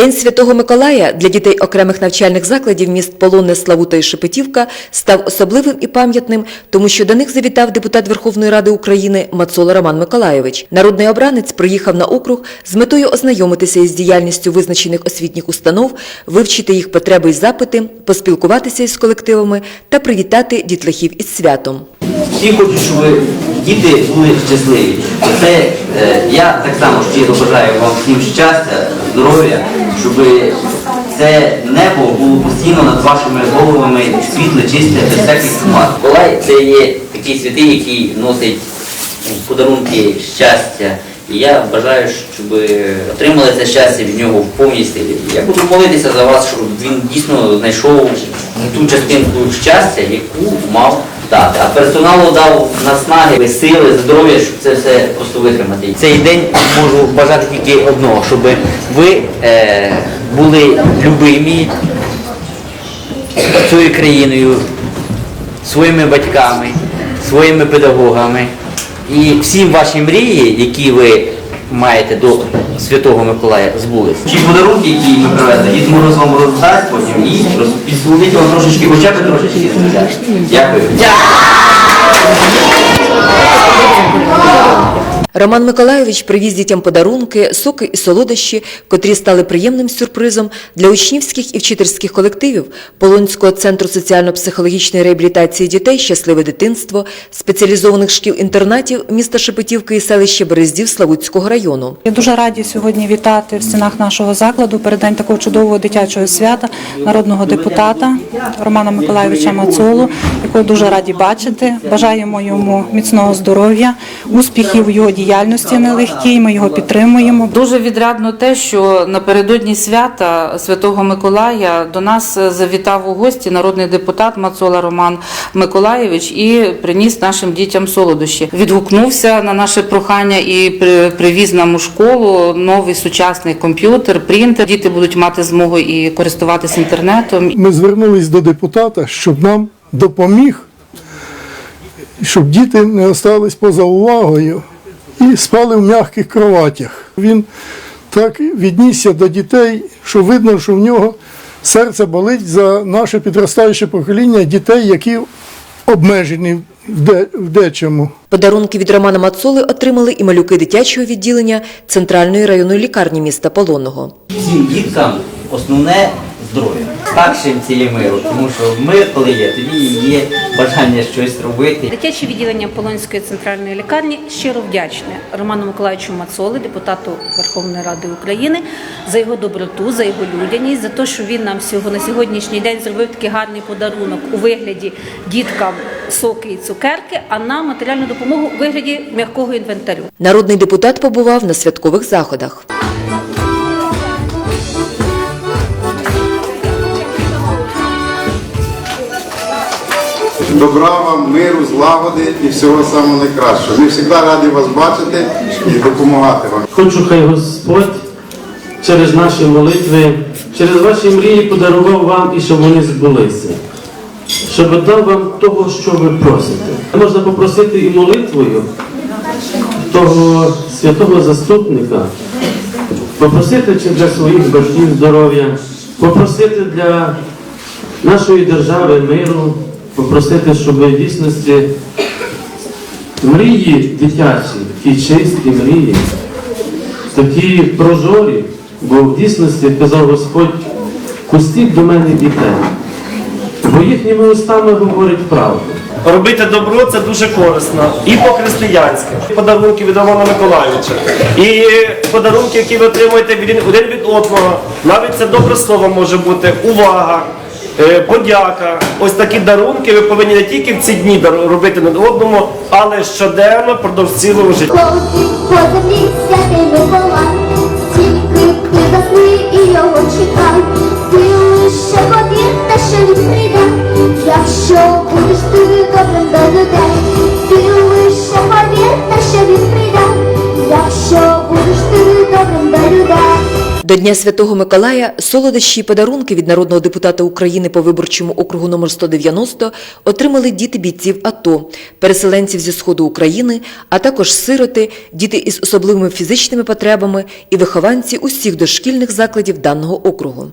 День Святого Миколая для дітей окремих навчальних закладів міст Полонне, Славута і Шепетівка став особливим і пам'ятним, тому що до них завітав депутат Верховної Ради України Мацола Роман Миколайович. Народний обранець приїхав на округ з метою ознайомитися із діяльністю визначених освітніх установ, вивчити їх потреби і запити, поспілкуватися із колективами та привітати дітлахів із святом. Всі хочуть, щоб діти були щасливі. Це е, я так само щиро бажаю вам всім щастя, здоров'я, щоб це небо було постійно над вашими головами світле, чисте, без всяких хмар. Миколай це є такий святий, який носить подарунки щастя. І я бажаю, щоб отримали це щастя від нього в повній силі. Я буду молитися за вас, щоб він дійсно знайшов ту частинку щастя, яку мав дати. А персоналу дав наснаги, сили, здоров'я, щоб це все просто витримати. Цей день можу бажати тільки одного, щоб ви е, були любимі цією країною, своїми батьками, своїми педагогами. І всі ваші мрії, які ви маєте до Святого Миколая, збулись. Ті подарунки, які ми привезли, Дід Мороз вам роздасть потім і підсудить вам трошечки, хоча б трошечки. Дякую. Роман Миколайович привіз дітям подарунки, соки і солодощі, котрі стали приємним сюрпризом для учнівських і вчительських колективів Полонського центру соціально-психологічної реабілітації дітей «Щасливе дитинство», спеціалізованих шкіл-інтернатів міста Шепетівки і селища Берездів Славутського району. Я дуже раді сьогодні вітати в стінах нашого закладу передань такого чудового дитячого свята народного депутата Романа Миколайовича Мацолу, якого дуже раді бачити. Бажаємо йому міцного здоров'я, успіхів у його діяльності нелегкій. Ми його підтримуємо. Дуже відрядно те, що напередодні свята Святого Миколая до нас завітав у гості народний депутат Мацола Роман Миколаєвич і приніс нашим дітям солодощі. Відгукнувся на наше прохання і при- привіз нам у школу новий сучасний комп'ютер, принтер. Діти будуть мати змогу і користуватись інтернетом. Ми звернулись до депутата, щоб нам допоміг, щоб діти не остались поза увагою і спали в м'яких кроватях. Він так віднісся до дітей, що видно, що в нього серце болить за наше підростаюче покоління дітей, які обмежені в дечому. Подарунки від Романа Мацоли отримали і малюки дитячого відділення Центральної районної лікарні міста Полонного. Всім діткам основне здоров'я. Старшим це є миру, тому що мир, коли є, тоді є бажання щось робити. Дитяче відділення Полонської центральної лікарні щиро вдячне Роману Миколаївичу Мацоли, депутату Верховної Ради України, за його доброту, за його людяність, за те, що він нам всього на сьогоднішній день зробив такий гарний подарунок у вигляді діткам соки і цукерки, а нам матеріальну допомогу у вигляді м'якого інвентарю. Народний депутат побував на святкових заходах. Добра вам, миру, злагоди і всього самого найкращого. Ми завжди раді вас бачити і допомагати вам. Хочу, хай Господь через наші молитви, через ваші мрії подарував вам і щоб вони збулися. Щоб дав вам того, що ви просите. Можна попросити і молитвою того святого заступника, попросити чи для своїх батьків здоров'я, попросити для нашої держави миру, попросити, щоб в дійсності мрії дитячі, ті чисті мрії, такі прозорі, бо в дійсності казав Господь, пустіть до мене дітей, бо їхніми устами говорить правду. Робити добро це дуже корисно і по-християнськи. Подарунки від Романа Миколайовича. І подарунки, які ви отримуєте один від одного. Навіть це добре слово може бути, увага, подяка. Ось такі дарунки ви повинні не тільки в ці дні робити над одному, але щоденно впродовж цілого життя. Якщо будеш ти добрим до людей. До Дня Святого Миколая солодощі і подарунки від народного депутата України по виборчому округу номер 190 отримали діти бійців АТО, переселенців зі сходу України, а також сироти, діти із особливими фізичними потребами і вихованці усіх дошкільних закладів даного округу.